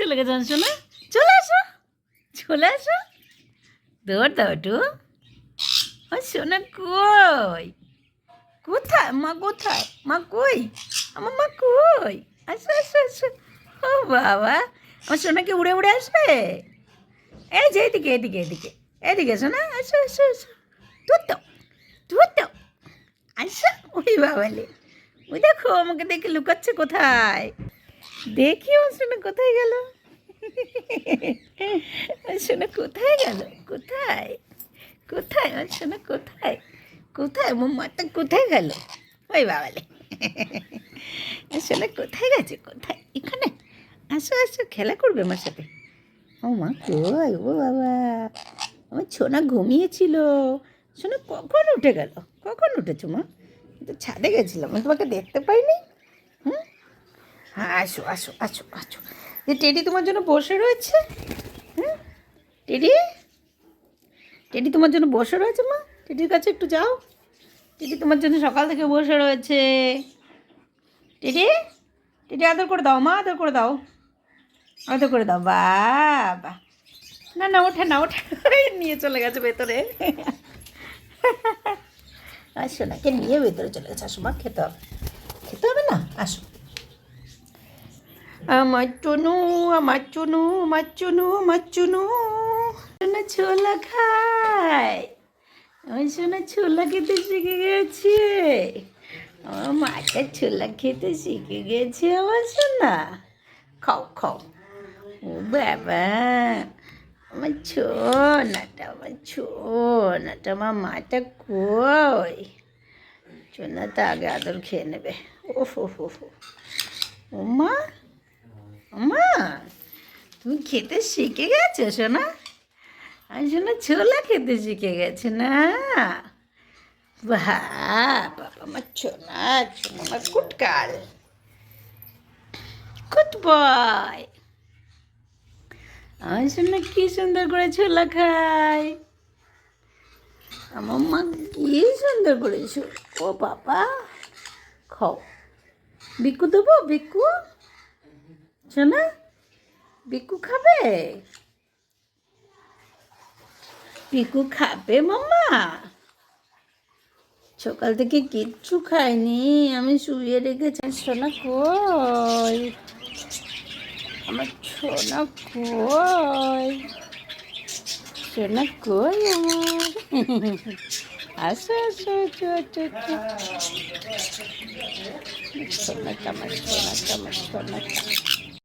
চলে গেছেন শোনা। চলে আসো চলে আসো। দৌড় দাও একটু। শোনা কই? কোথায়? মা কোথায়? মা কই? আমার মা কই? আসো আসো আসো। ও বাবা, আমার সোনাকে উড়ে উড়ে আসবে? এই যে এদিকে এদিকে এদিকে। এদিকে শোনা আসো আসো আসো। তুই তো তুই তো। আসো, ওই বাবালে। ওই দেখো, আমাকে দেখে লুকাচ্ছে কোথায়? দেখি আমার সোনা কোথায় গেল? সোনা কোথায় গেল? কোথায়? কোথায়? আমার সোনা কোথায়? কোথায়? আমার মাটা কোথায় গেল? ওই বাবালে। আসলে কোথায় গেছে? কোথায়? এখানে? আসো আসো, খেলা করবে আমার সাথে। ও মা কই? ও বাবা। আমার ছোনা ঘুমিয়েছিল। শোনা কখন উঠে গেল? কখন উঠেছো মা? তো ছাদে গেছিলাম। তোমাকে দেখতে পাইনি? হ্যাঁ আসো আসো আসো আসো। যে টেডি তোমার জন্য বসে রয়েছে? হুম টেডি? টেডি তোমার জন্য বসে রয়েছে, মা? টেডির কাছে একটু যাও। টেডি তোমার জন্য সকাল থেকে বসে রয়েছে। টেডি? টেডি, আদর করে দাও, মা, আদর করে দাও। আদর করে দাও বা না না, ওঠে না, ওঠে নিয়ে চলে গেছে ভেতরে। আসো না, কে নিয়ে ভেতরে চলে গেছে? আসো, মা, খেতে হবে। খেতে হবে না? আসো। আমার চুনু আমার চুনু আমার চুনু ছোলা খায় আমার সোনা ছোলা খেতে শিখে গেছে আমার মাটা ছোলা খেতে শিখে গেছে আমার সোনা খাও খাও ও বাবা আমার ছোনাটা আমার ছোনাটা আমার মাটা কই চোনাটা আগে আদর খেয়ে নেবে ও হো হো হো ও মা মা, তুমি খেতে শিখে গেছো, সোনা? আমি শোনা ছোলা খেতে শিখে গেছে, না? বাবা আমার ছোনা আমার কুটকাল গুড বয় আমার শোনা কি সুন্দর করে ছোলা খায় আমার মা কি সুন্দর করে ছো- ও বাবা, খাও। বিকু দেবো বিকু শোনা বিকু খাবে? পিকু খাবে মামা সকাল থেকে কিচ্ছু খাইনি আমি শুয়ে রেখেছি। সোনা কই? আমার সোনা কই? সোনা কই আমার? আসো আসো আসো আসো আসো। সোনাটা আমার সোনাটা আমার সোনাটা